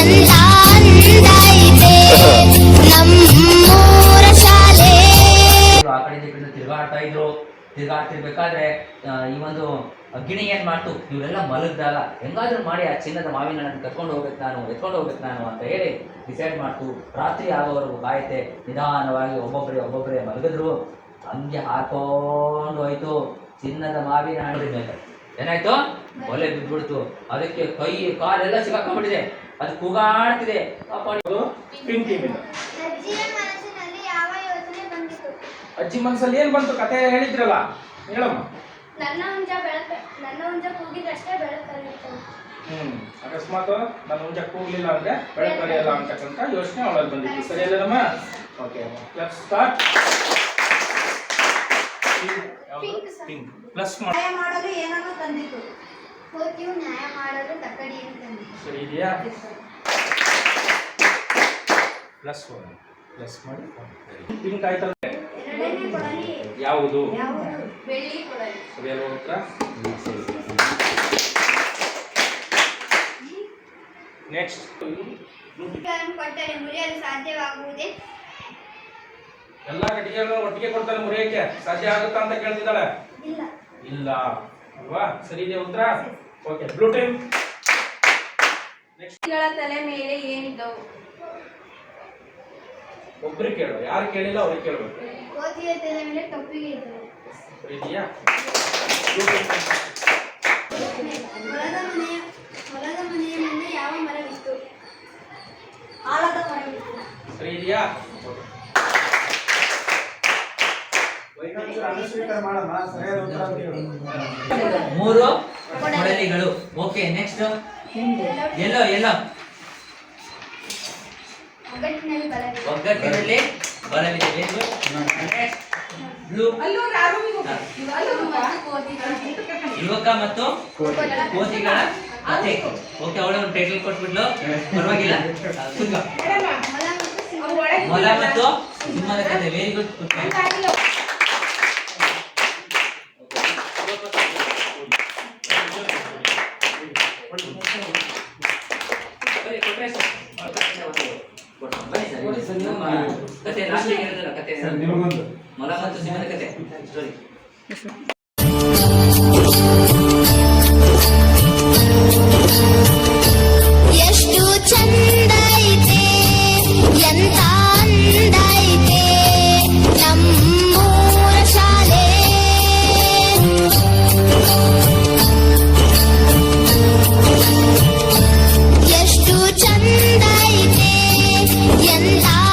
ಎಂದ ಈ ಕಡೆ ತಿರುಗಾಡ್ತಾ ಇದ್ರು. ಈ ಒಂದು ಗಿಣಿ ಏನ್ ಮಾಡ್ತು? ಇವರೆಲ್ಲ ಮಲಗ್ದಲ್ಲ ಹೆಂಗಾದ್ರೂ ಮಾಡಿ ಆ ಚಿನ್ನದ ಮಾವಿನ ಕರ್ಕೊಂಡು ಹೋಗ್ಬೇಕು ನಾನು, ಎತ್ಕೊಂಡು ಹೋಗ್ಬೇಕು ನಾನು ಅಂತ ಹೇಳಿ ಡಿಸೈಡ್ ಮಾಡ್ತು. ರಾತ್ರಿ ಆಗೋವರೆಗೂ ಕಾಯತೆ, ನಿಧಾನವಾಗಿ ಒಬ್ಬೊಬ್ಬರೇ ಒಬ್ಬೊಬ್ಬರೇ ಮಲಗಿದ್ರು. ಹಂಗೆ ಹಾಕೊಂಡು ಹೋಯ್ತು. ಚಿನ್ನದ ಮಾವಿನ ಹಣದ ಮೇಲೆ. ಏನಾಯ್ತು? ಒಲೆ ಬಿದ್ಬಿಡ್ತು ಅದಕ್ಕೆ ಕೈ, ಕಾಲೆಲ್ಲ ಸಿಗಾಕೊಂಡ್ಬಿಟ್ಟಿದೆ ಅದು ಕೂಗಾಡ್ತಿದೆ. ಪಿಂಕ್ ಅಜ್ಜಿ ಮನಸ್ಸಲ್ಲಿ ಏನ್ ಬಂತು? ಕತೆ ಹೇಳಿದ್ರಲ್ಲ. ಹೇಳಮ್ಮ. ನನ್ನ ಹುಂಜ ಬೆಳಕ ನನ್ನ ಹುಂಜ ಕೂಗಿದಷ್ಟೇ ಬೆಳಕರಿಯುತ್ತದೆ ಹ್ಮ್. ಅಕಸ್ಮಾತ್ ನನ್ನ ಮುಂಚೆ ಕೂಗ್ಲಿಲ್ಲ ಅಂದ್ರೆ ಬೆಳೆ ಬರೆಯಲ್ಲ ಅಂತಕ್ಕಂಥ ಯೋಚನೆ ಅವಳಲ್ಲಿ ಬಂದಿತ್ತು. ಸರಿ ಅಲ್ಲಮ್ಮ okay let's start. Pink plus ಮಾಡಲು ಏನನ್ನು ತಂದಿತು ಕೋತಿಯು ನ್ಯಾಯ ಮಾಡಲು ತಕ್ಕಡಿಯನ್ನು ತಂದಿತು ಸರಿ ಇದೆಯಾ? ಪ್ಲಸ್ ಒನ್ ಪ್ಲಸ್ ಮಾಡಿ ನಿಮಗೆ ಆಯ್ತಲ್ಲ ಎರಡನೇ ಕೊಡಲಿ ಯಾವುದು? ಯಾವುದು? ಬೆಳ್ಳಿ ಕೊಡಲಿ ಸರಿ ಅಲ್ವಾ ಉತ್ತರ ನೆಕ್ಸ್ಟ್ ಕಟ್ಟಿಗೆಗಳನ್ನು ಕೊಟ್ಟರೆ ಮುರಿಯಲು ಸಾಧ್ಯವಾಗುವುದೇ? ಎಲ್ಲ ಕಟ್ಟಿಗೆಗಳನ್ನು ಒಟ್ಟಿಗೆ ಕೊಡ್ತಾರೆ ಮುರಿಯಕ್ಕೆ. ಸಾಧ್ಯ ಆಗುತ್ತಾ ಅಂತ ಕೇಳ್ತಿದ್ದಾಳೆ? ಇಲ್ಲ. ಇಲ್ಲ. ಅಲ್ವಾ? ಸರಿ ಇದೆ ಉತ್ತರ? ಓಕೆ ಬ್ಲೂ ಟೈಮ್ ನೆಕ್ಸ್ಟ್ ತಲೆ ಮೇಲೆ ಏನಿದ್ದವು ಒಬ್ರು ಕೇಳು ಯಾರು ಕೇಳಿಲ್ಲ ಅವ್ರಿಗೆ ಕೇಳಬೇಕು. ಕೋತಿಯ ತಲೆ ಮೇಲೆ ಟೊಪ್ಪಿಗೆ ಇದ್ದವು ಇದೆಯಾ. ಹೊಲದ ಮನೆಯ ಹೊಲದ ಮನೆಯ ಮುಂದೆ ಯಾವ ಮರವಿತ್ತು? ಆಲದ ಮರವಿತ್ತು. ಸರಿ ಇದೆಯಾ? ಮೂರು ಕೊಡಲಿಗಳು. ಓಕೆ ನೆಕ್ಸ್ಟ್ ಎಲ್ಲೋ ಎಲ್ಲೋ. ಒಗ್ಗಟ್ಟಿನಲ್ಲಿ ಬಲವಿದೆ. ಬ್ಲೂ ಯುವಕ ಮತ್ತು ಕೋತಿಗಳ ಕತೆ ಓಕೆ ಅವಳ ಒಂದು ಟೈಟಲ್ ಕೊಟ್ಬಿಡ್ಲು ಪರವಾಗಿಲ್ಲ. ಮೊಲ ಮತ್ತು ಸಿಂಹದ ಕತೆ. ವೆರಿ ಗುಡ್ ಕತೆ ಲಾಸ್ಟ್ ಹೇಳಿದ್ರಲ್ಲ ಕತೆ ಮೊಲ ಮತ್ತು ಸಿಂಹದ ಕತೆ. ಸ್ಟೋರಿ ಎಷ್ಟು 引导